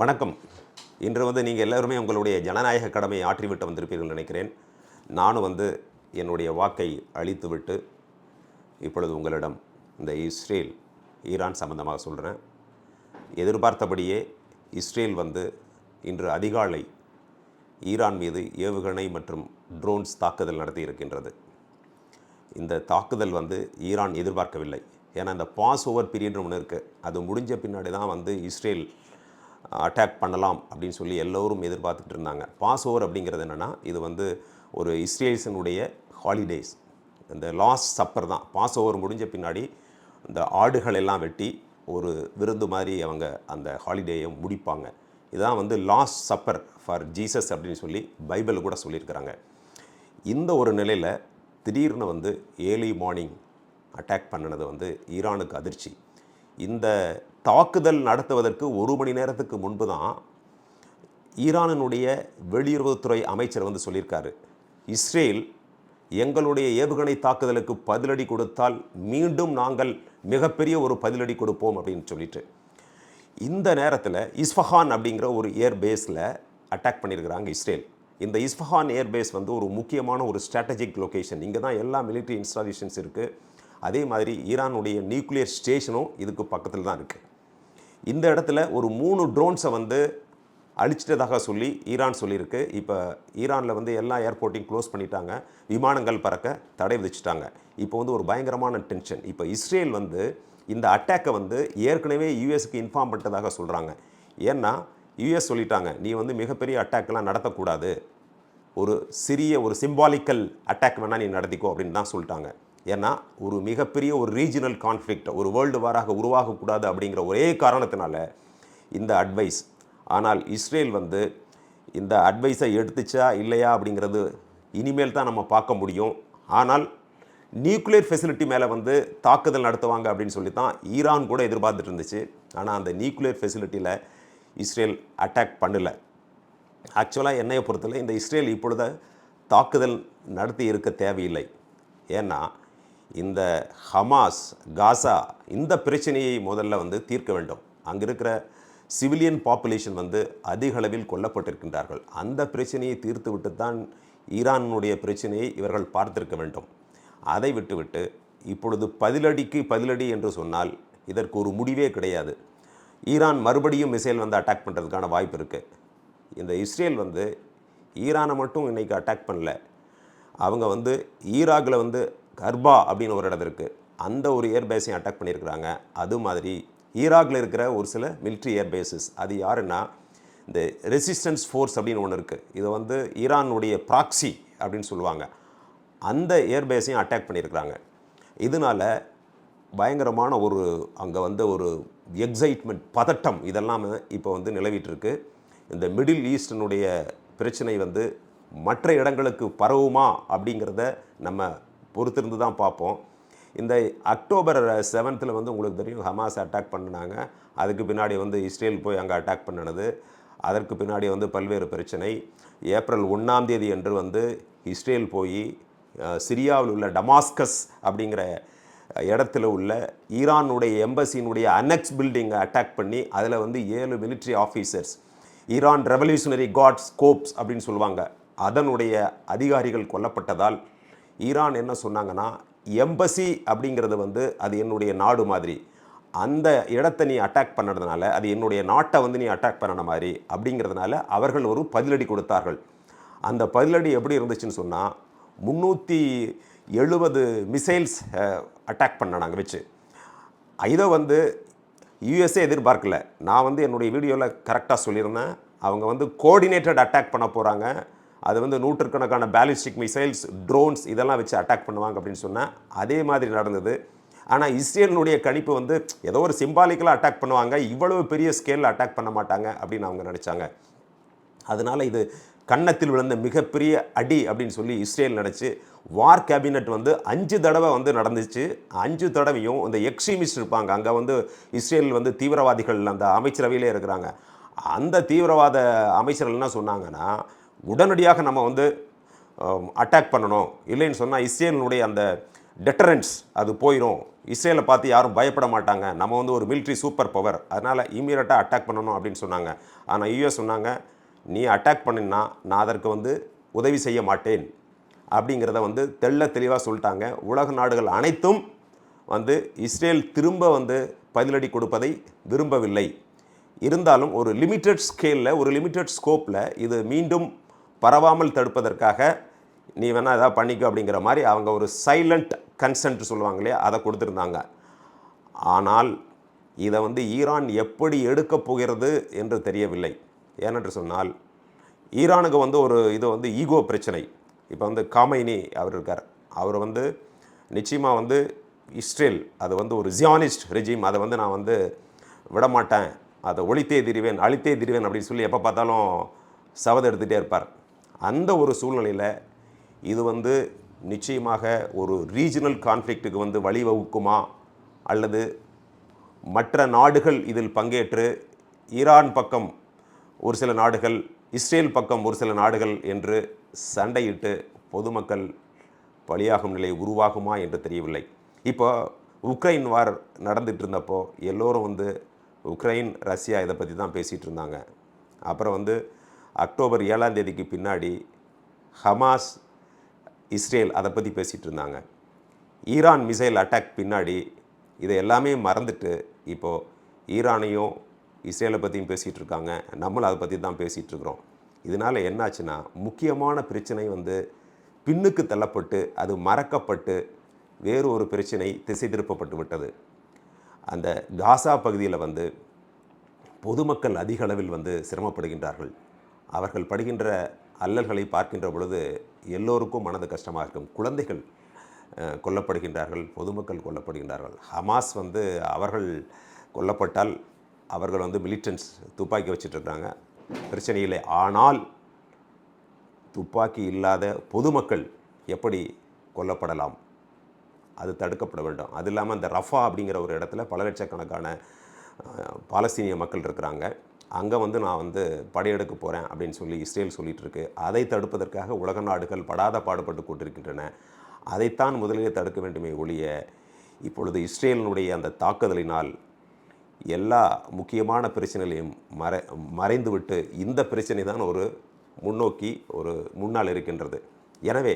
வணக்கம். இன்று வந்து நீங்கள் எல்லோருமே உங்களுடைய ஜனநாயக கடமையை ஆற்றிவிட்டு வந்திருப்பீர்கள் நினைக்கிறேன். நானும் வந்து என்னுடைய வாக்கை அழித்துவிட்டு இப்பொழுது உங்களிடம் இந்த இஸ்ரேல் ஈரான் சம்பந்தமாக சொல்கிறேன் எதிர்பார்த்தபடியே இஸ்ரேல் வந்து இன்று அதிகாலை ஈரான் மீது ஏவுகணை மற்றும் ட்ரோன்ஸ் தாக்குதல் நடத்தி இருக்கின்றது. இந்த தாக்குதல் வந்து ஈரான் எதிர்பார்க்கவில்லை. ஏன்னா இந்த பாஸ் ஓவர் பீரியட்னு ஒன்று இருக்குது அது முடிஞ்ச பின்னாடி தான் வந்து இஸ்ரேல் அட்டாக் பண்ணலாம் அப்படின்னு சொல்லி எல்லோரும் எதிர்பார்த்துட்டு இருந்தாங்க. பாஸ் ஓவர் அப்படிங்கிறது என்னென்னா இது வந்து ஒரு இஸ்ரேல்ஸனுடைய ஹாலிடேஸ் இந்த லாஸ்ட் சப்பர் தான். பாஸ் ஓவர் முடிஞ்ச பின்னாடி இந்த ஆடுகள் எல்லாம் வெட்டி ஒரு விருந்து மாதிரி அவங்க அந்த ஹாலிடேயை முடிப்பாங்க. இதுதான் வந்து லாஸ்ட் சப்பர் ஃபார் ஜீசஸ் அப்படின்னு சொல்லி பைபிள் கூட சொல்லியிருக்கிறாங்க. இந்த ஒரு நிலையில் திடீர்னு வந்து ஏர்லி மார்னிங் அட்டாக் பண்ணினது வந்து ஈரானுக்கு அதிர்ச்சி. இந்த தாக்குதல் நடத்துவதற்கு ஒரு மணி நேரத்துக்கு முன்பு தான் ஈரானினுடைய வெளியுறவுத்துறை அமைச்சர் வந்து சொல்லியிருக்காரு. இஸ்ரேல் எங்களுடைய ஏவுகணை தாக்குதலுக்கு பதிலடி கொடுத்தால் மீண்டும் நாங்கள் மிகப்பெரிய ஒரு பதிலடி கொடுப்போம் அப்படின்னு சொல்லிட்டு. இந்த நேரத்தில் இஸ்ஃபஹான் அப்படிங்கிற ஒரு ஏர் பேஸில் அட்டாக் பண்ணியிருக்கிறாங்க இஸ்ரேல். இந்த இஸ்ஃபஹான் ஏர் பேஸ் வந்து ஒரு முக்கியமான ஒரு ஸ்ட்ராட்டஜிக் லொக்கேஷன் இங்கே தான் எல்லா மிலிட்ரி இன்ஸ்டாலேஷன்ஸ் இருக்குது அதே மாதிரி ஈரானுடைய நியூக்ளியர் ஸ்டேஷனும் இதுக்கு பக்கத்தில் தான் இருக்குது இந்த இடத்துல ஒரு மூணு ட்ரோன்ஸை வந்து அழிச்சிட்டதாக சொல்லி ஈரான் சொல்லியிருக்கு. இப்போ ஈரானில் வந்து எல்லா ஏர்போர்ட்டையும் க்ளோஸ் பண்ணிட்டாங்க. விமானங்கள் பறக்க தடை விதிச்சிட்டாங்க. இப்போ வந்து ஒரு பயங்கரமான டென்ஷன் இப்போ இஸ்ரேல் வந்து இந்த அட்டாக்கை வந்து ஏற்கனவே யூஎஸ்க்கு இன்ஃபார்ம் பண்ணிட்டதாக சொல்கிறாங்க ஏன்னா யூஎஸ் சொல்லிட்டாங்க நீ வந்து மிகப்பெரிய அட்டாக்லாம் நடத்தக்கூடாது. ஒரு சிறிய ஒரு சிம்பாலிக்கல் அட்டாக் வேணால் நீ நடத்திக்கோ அப்படின்னு தான் சொல்லிட்டாங்க. ஏன்னா ஒரு மிகப்பெரிய ஒரு ரீஜனல் கான்ஃப்ளிக்ட் ஒரு வேர்ல்டு வாராக உருவாகக்கூடாது அப்படிங்கிற ஒரே காரணத்தினால இந்த அட்வைஸ் ஆனால் இஸ்ரேல் வந்து இந்த அட்வைஸை எடுத்துச்சா இல்லையா அப்படிங்கிறது இனிமேல் தான் நம்ம பார்க்க முடியும். ஆனால் நியூக்ளியர் ஃபெசிலிட்டி மேலே வந்து தாக்குதல் நடத்துவாங்க அப்படின்னு சொல்லி தான் ஈரான் கூட எதிர்பார்த்துட்டு இருந்துச்சு. ஆனால் அந்த நியூக்ளியர் ஃபெசிலிட்டியில் இஸ்ரேல் அட்டாக் பண்ணல. ஆக்சுவலாக என்னையை பொறுத்தவரை இந்த இஸ்ரேல் இப்பொழுது தாக்குதல் நடத்தி இருக்க தேவையில்லை. ஏன்னா இந்த ஹமாஸ் காசா இந்த பிரச்சனையை முதல்ல வந்து தீர்க்க வேண்டும். அங்கே இருக்கிற சிவிலியன் பாப்புலேஷன் வந்து அதிக அளவில் கொல்லப்பட்டிருக்கின்றார்கள். அந்த பிரச்சனையை தீர்த்து விட்டு தான் ஈரானுடைய பிரச்சனையை இவர்கள் பார்த்திருக்க வேண்டும். அதை விட்டுவிட்டு இப்பொழுது பதிலடிக்கு பதிலடி என்று சொன்னால் இதற்கு ஒரு முடிவே கிடையாது. ஈரான் மறுபடியும் மிசைல் வந்து அட்டாக் பண்ணுறதுக்கான வாய்ப்பு இருக்குது இந்த இஸ்ரேல் வந்து ஈரானை மட்டும் இன்றைக்கி அட்டாக் பண்ணல. அவங்க வந்து ஈராக்கில் வந்து கர்பா அப்படின்னு ஒரு இடம் இருக்குது அந்த ஒரு ஏர்பேஸையும் அட்டாக் பண்ணியிருக்கிறாங்க. அது மாதிரி ஈராக்கில் இருக்கிற ஒரு சில மிலிட்ரி ஏர்பேஸஸ் அது யாருன்னா இந்த ரெசிஸ்டன்ஸ் ஃபோர்ஸ் அப்படின்னு ஒன்று இருக்குது இது வந்து ஈரானுடைய ப்ராக்சி அப்படின்னு சொல்லுவாங்க. அந்த ஏர்பேஸையும் அட்டாக் பண்ணியிருக்கிறாங்க. இதனால் பயங்கரமான ஒரு அங்கே வந்து ஒரு எக்ஸைட்மெண்ட் பதட்டம் இதெல்லாம் இப்போ வந்து நிலவிட்டுருக்கு. இந்த மிடில் ஈஸ்டனுடைய பிரச்சனை வந்து மற்ற இடங்களுக்கு பரவுமா அப்படிங்கிறத நம்ம பொறுத்திருந்து தான் பார்ப்போம். இந்த அக்டோபர் செவன்த்தில் வந்து உங்களுக்கு தெரியும் ஹமாஸ் அட்டாக் பண்ணினாங்க. அதுக்கு பின்னாடி வந்து இஸ்ரேல் போய் அங்கே அட்டாக் பண்ணினது. அதற்கு பின்னாடி வந்து பல்வேறு பிரச்சனை. ஏப்ரல் ஒன்றாம் தேதி என்று வந்து இஸ்ரேல் போய் சிரியாவில் உள்ள டமாஸ்கஸ் அப்படிங்கிற இடத்துல உள்ள ஈரானுடைய எம்பசியினுடைய அனெக்ஸ் பில்டிங்கை அட்டாக் பண்ணி அதில் வந்து ஏழு military officers Iran revolutionary guards corps அப்படின்னு சொல்லுவாங்க. அதனுடைய அதிகாரிகள் கொல்லப்பட்டதால் ஈரான் என்ன சொன்னாங்கன்னா எம்பசி அப்படிங்கிறது வந்து அது என்னுடைய நாடு மாதிரி. அந்த இடத்தை நீ அட்டாக் பண்ணதுனால அது என்னுடைய நாட்டை வந்து நீ அட்டாக் பண்ணன மாதிரி அப்படிங்கிறதுனால அவர்கள் ஒரு பதிலடி கொடுத்தார்கள். அந்த பதிலடி எப்படி இருந்துச்சுன்னு சொன்னால் முந்நூற்றி எழுபது மிசைல்ஸ் அட்டாக் பண்ணாங்க வச்சு. இதை வந்து யுஎஸ்ஏ எதிர்பார்க்கல. நான் வந்து என்னுடைய வீடியோவில் கரெக்டாக சொல்லியிருந்தேன். அவங்க வந்து கோஆர்டினேட்டட் அட்டாக் பண்ண போகிறாங்க அது வந்து நூற்றுக்கணக்கான பேலிஸ்டிக் மிசைல்ஸ் ட்ரோன்ஸ் இதெல்லாம் வச்சு அட்டாக் பண்ணுவாங்க அப்படின்னு சொன்னேன் அதே மாதிரி நடந்தது. ஆனால் இஸ்ரேலினுடைய கணிப்பு வந்து ஏதோ ஒரு சிம்பாலிக்கலாக அட்டாக் பண்ணுவாங்க இவ்வளவு பெரிய ஸ்கேலில் அட்டாக் பண்ண மாட்டாங்க அப்படின்னு அவங்க நினச்சாங்க. அதனால் இது கன்னத்தில் விழுந்த மிகப்பெரிய அடி அப்படின்னு சொல்லி இஸ்ரேல் நினச்சி வார் கேபினட் வந்து அஞ்சு தடவை வந்து நடந்துச்சு. அஞ்சு தடவையும் இந்த எக்ஸ்ட்ரீமிஸ்ட் இருப்பாங்க. அங்கே வந்து இஸ்ரேல் வந்து தீவிரவாதிகள் அந்த அமைச்சரவையிலே இருக்கிறாங்க. அந்த தீவிரவாத அமைச்சர்கள் என்ன சொன்னாங்கன்னா உடனடியாக நம்ம வந்து அட்டாக் பண்ணணும். இல்லைன்னு சொன்னால் இஸ்ரேலினுடைய அந்த டெட்டரன்ஸ் அது போயிடும் இஸ்ரேலை பார்த்து யாரும் பயப்பட மாட்டாங்க. நம்ம வந்து ஒரு மிலிட்ரி சூப்பர் பவர் அதனால் இமீடியட்டாக அட்டாக் பண்ணணும் அப்படின்னு சொன்னாங்க. ஆனால் யூஎஸ் சொன்னாங்க நீ அட்டாக் பண்ணினா நான் அதற்கு வந்து உதவி செய்ய மாட்டேன். அப்படிங்கிறத வந்து தெள்ள தெளிவாக சொல்லிட்டாங்க. உலக நாடுகள் அனைத்தும் வந்து இஸ்ரேல் திரும்ப வந்து பதிலடி கொடுப்பதை விரும்பவில்லை. இருந்தாலும் ஒரு லிமிட்டட் ஸ்கேலில் ஒரு லிமிட்டட் ஸ்கோப்பில் இது மீண்டும் பரவாமல் தடுப்பதற்காக நீ வேணால் ஏதாவது பண்ணிக்கோ அப்படிங்கிற மாதிரி அவங்க ஒரு சைலண்ட் கன்சென்ட் சொல்லுவாங்க இல்லையா? அதை கொடுத்துருந்தாங்க. ஆனால் இதை வந்து ஈரான் எப்படி எடுக்கப் போகிறது என்று தெரியவில்லை. ஏனென்று சொன்னால் ஈரானுக்கு வந்து ஒரு இது வந்து ஈகோ பிரச்சனை. இப்போ வந்து காமைனி அவர் இருக்கார். அவர் வந்து நிச்சயமாக வந்து இஸ்ரேல் அது வந்து ஒரு ஜியானிஸ்ட் ரெஜிம் அதை வந்து நான் வந்து விடமாட்டேன். அதை ஒழித்தே திரிவேன் அழித்தே திரிவேன் அப்படின்னு சொல்லி எப்போ பார்த்தாலும் சவதை எடுத்துகிட்டே இருப்பார். அந்த ஒரு சூழ்நிலையில் இது வந்து நிச்சயமாக ஒரு ரீஜனல் கான்ஃப்ளிக்ட்டுக்கு வந்து வழிவகுக்குமா? அல்லது மற்ற நாடுகள் இதில் பங்கேற்று ஈரான் பக்கம் ஒரு சில நாடுகள் இஸ்ரேல் பக்கம் ஒரு சில நாடுகள் என்று சண்டையிட்டு பொதுமக்கள் பலியாகும் நிலை உருவாகுமா என்று தெரியவில்லை. இப்போ உக்ரைன் வார் நடந்துகிட்டு இருந்தப்போ எல்லோரும் வந்து உக்ரைன் ரஷ்யா இதை பற்றி தான் பேசிகிட்டு இருந்தாங்க. அப்புறம் வந்து அக்டோபர் ஏழாம் தேதிக்கு பின்னாடி ஹமாஸ் இஸ்ரேல் அதை பற்றி பேசிகிட்டு இருந்தாங்க. ஈரான் மிசைல் அட்டாக் பின்னாடி இதை எல்லாமே மறந்துட்டு இப்போது ஈரானையும் இஸ்ரேலை பற்றியும் பேசிகிட்டு இருக்காங்க. நம்மளும் அதை பற்றி தான் பேசிகிட்ருக்குறோம் இதனால் என்னாச்சுன்னா முக்கியமான பிரச்சனை வந்து பின்னுக்கு தள்ளப்பட்டு அது மறக்கப்பட்டு வேறு ஒரு பிரச்சனை திசை திருப்பப்பட்டு விட்டது. அந்த காசா பகுதியில் வந்து பொதுமக்கள் அதிக அளவில் வந்து சிரமப்படுகின்றார்கள். அவர்கள் படுகின்ற அல்லல்களை பார்க்கின்ற பொழுது எல்லோருக்கும் மனது கஷ்டமாக இருக்கும். குழந்தைகள் கொல்லப்படுகின்றார்கள் பொதுமக்கள் கொல்லப்படுகின்றார்கள். ஹமாஸ் வந்து அவர்கள் கொல்லப்பட்டால் அவர்கள் வந்து மிலிட்டன்ஸ் துப்பாக்கி வச்சிட்டுருக்காங்க பிரச்சனை இல்லை ஆனால் துப்பாக்கி இல்லாத பொதுமக்கள் எப்படி கொல்லப்படலாம்? அது தடுக்கப்பட வேண்டும். அது இல்லாமல் அந்த ரஃபா அப்படிங்கிற ஒரு இடத்துல பல லட்சக்கணக்கான பாலஸ்தீனிய மக்கள் இருக்கிறாங்க. அங்கே வந்து நான் வந்து படையெடுக்க போகிறேன் அப்படின்னு சொல்லி இஸ்ரேல் சொல்லிகிட்டு இருக்கு அதை தடுப்பதற்காக உலக நாடுகள் படாத பாடுபட்டு கொண்டிருக்கின்றன. அதைத்தான் முதலிலே தடுக்க வேண்டுமே ஒழிய இப்பொழுது இஸ்ரேலினுடைய அந்த தாக்குதலினால் எல்லா முக்கியமான பிரச்சனைகளையும் மறை மறைந்துவிட்டு இந்த பிரச்சனை தான் ஒரு முன்னோக்கி ஒரு முன்னால் இருக்கின்றது. எனவே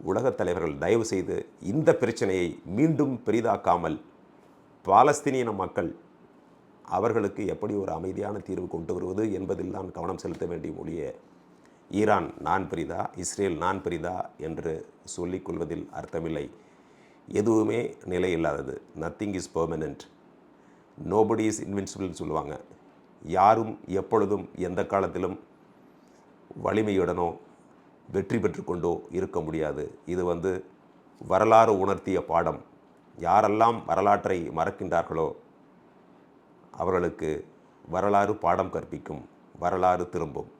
உலகத் தலைவர்கள் தயவு செய்து இந்த பிரச்சனையை மீண்டும் பெரிதாக்காமல் பாலஸ்தீனிய மக்கள் அவர்களுக்கு எப்படி ஒரு அமைதியான தீர்வு கொண்டு வருவது என்பதில் தான் கவனம் செலுத்த வேண்டிய ஒழிய ஈரான் நான் பெரிதா இஸ்ரேல் நான் பெரிதா என்று சொல்லிக்கொள்வதில் அர்த்தமில்லை. எதுவுமே நிலையில்லாதது nothing is permanent nobody is இன்வின்சிபிள்னு சொல்லுவாங்க. யாரும் எப்பொழுதும் எந்த காலத்திலும் வலிமையுடனோ வெற்றி பெற்றுக்கொண்டோ இருக்க முடியாது. இது வந்து வரலாறு உணர்த்திய பாடம். யாரெல்லாம் வரலாற்றை மறக்கின்றார்களோ அவர்களுக்கு வரலாறு பாடம் கற்பிக்கும் வரலாறு திரும்பும்.